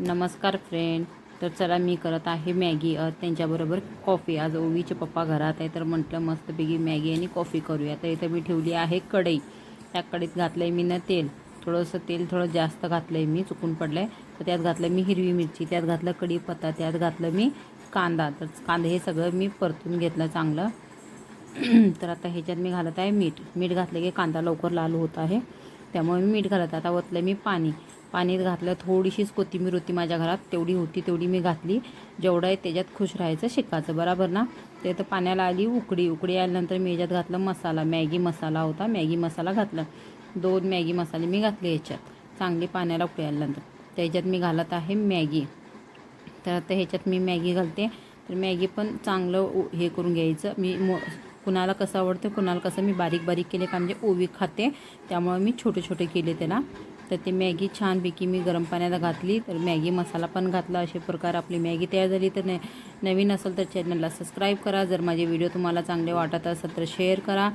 नमस्कार फ्रेंड तर चला मी करत आहे मॅगी. त्यांच्याबरोबर कॉफी आज ओवीचे पप्पा घरात आहे तर म्हटलं मस्तपैकी मॅगी आणि कॉफी करूया. तर इथं मी ठेवली आहे कढई. त्या कढईत घातलं आहे मी ना तेल. थोडंसं तेल थोडं जास्त घातलं आहे मी चुकून पडलं आहे तर त्यात घातलं मी हिरवी मिरची त्यात घातलं कढीपत्ता त्यात घातलं मी कांदा. तर कांदा हे सगळं मी परतून घेतलं चांगलं. तर आता ह्याच्यात मी घालत आहे मीठ. मीठ घातलं की कांदा लवकर लाल होत आहे. त्यामुळे मी मीठ घालत आहे. आता ओतलं मी पाणी. पाणीत घातलं. थोडीशीच कोथिंबीर होती माझ्या घरात. तेवढी होती तेवढी मी घातली. जेवढं आहे त्याच्यात खुश राहायचं शिकायचं. बरोबर ना? ते तर पाण्याला आली उकडी. उकडी आल्यानंतर मी याच्यात घातलं मसाला. मॅगी मसाला होता. मॅगी मसाला घातला. दोन मॅगी मसाले मी घातले याच्यात. चांगली पाण्याला उकडी आल्यानंतर. त्याच्यात मी घालत आहे मॅगी. तर आता ह्याच्यात मी मॅगी घालते. तर मॅगी पण चांगलं उ- हे करून घ्यायचं. मी मो कुणाला कसं आवडतं कुणाला कसं मी बारीक बारीक केले का म्हणजे ओवी खाते. त्यामुळे मी छोटे छोटे केले त्याला. तर ते मॅगी छानपैकी मी गरम पाण्याला घातली. तर मॅगी मसाला पण घातला. असे प्रकार आपली मॅगी तयार झाली. तर न नवीन असेल तर चॅनलला सबस्क्राईब करा. जर माझे व्हिडिओ तुम्हाला चांगले वाटत असेल तर शेअर करा.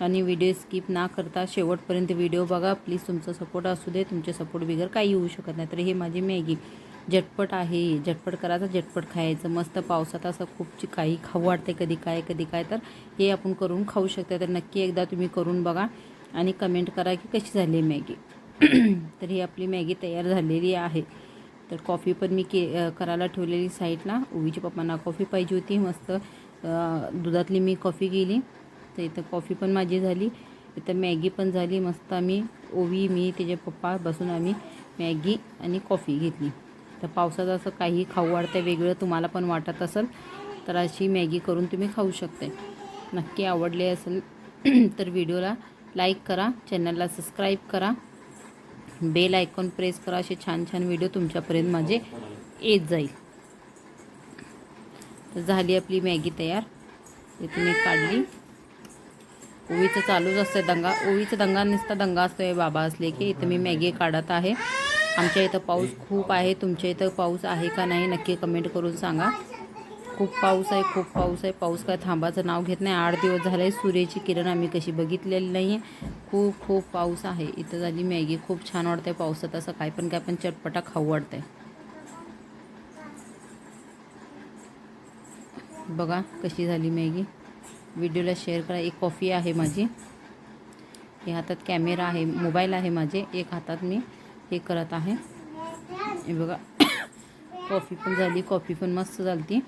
आणि व्हिडिओ स्किप ना करता शेवटपर्यंत व्हिडिओ बघा. प्लीज तुमचा सपोर्ट असू दे. तुमचे सपोर्ट बिगर काही होऊ शकत नाही. तर हे माझी मॅगी. झटपट आहे. झटपट करायचं झटपट खायचं. मस्त पावसात असं खूप काही खाऊ वाटते कधी काय कधी काय. तर हे आपण करून खाऊ शकता. तर नक्की एकदा तुम्ही करून बघा. आणि कमेंट करा की कशी झाली मॅगी. तर ही आपली मॅगी तयार झालेली आहे. तर कॉफी पण मी के करायला ठेवलेली साईडला. ओवीच्या पप्पांना कॉफी पाहिजे होती मस्त दुधातली मी कॉफी केली. तर इथं कॉफी पण माझी झाली. इथं मॅगी पण झाली. मस्त आम्ही ओवी मी त्याचे पप्पा बसून आम्ही मॅगी आणि कॉफी घेतली. तर पावसात असं काही खाऊ वाढतं वेगळं तुम्हाला पण वाटत असेल तर अशी मॅगी करून तुम्ही खाऊ शकते नक्की आवडले असेल तर व्हिडिओला लाईक करा चॅनलला सबस्क्राईब करा. बेल आयकॉन प्रेस करा असे छान छान व्हिडिओ तुमच्यापर्यंत माझे येत जाईल. तर झाली आपली मॅगी तयार. इथे मी काढली. ओवीचं चालूच असतं दंगा. ओवीचा दंगा नुसता दंगा असतोय बाबा असले की. इथं मी मॅगी काढत आहे. आमच्या इथं पाऊस खूप आहे. तुमच्या इथं पाऊस आहे का नाही नक्की कमेंट करून सांगा. खूप पाऊस आहे खूप पाऊस आहे. पाऊस काय थांबाचं नाव घेत नाही. आठ दिवस झाले सूर्याची किरण आम्ही कशी बघितलेली नाही आहे खूप खूप पाऊस आहे. इथं झाली मॅगी. खूप छान वाटते पावसात. असं काय पण काय पण चटपटा खाऊ वाटते बघा कशी झाली मॅगी. व्हिडिओला शेअर करा. एक कॉफी आहे माझी. हे हातात कॅमेरा आहे. मोबाईल आहे माझे. एक हातात मी हे करत आहे. हे बघा. कॉफी पण झाली. कॉफी पण मस्त झाली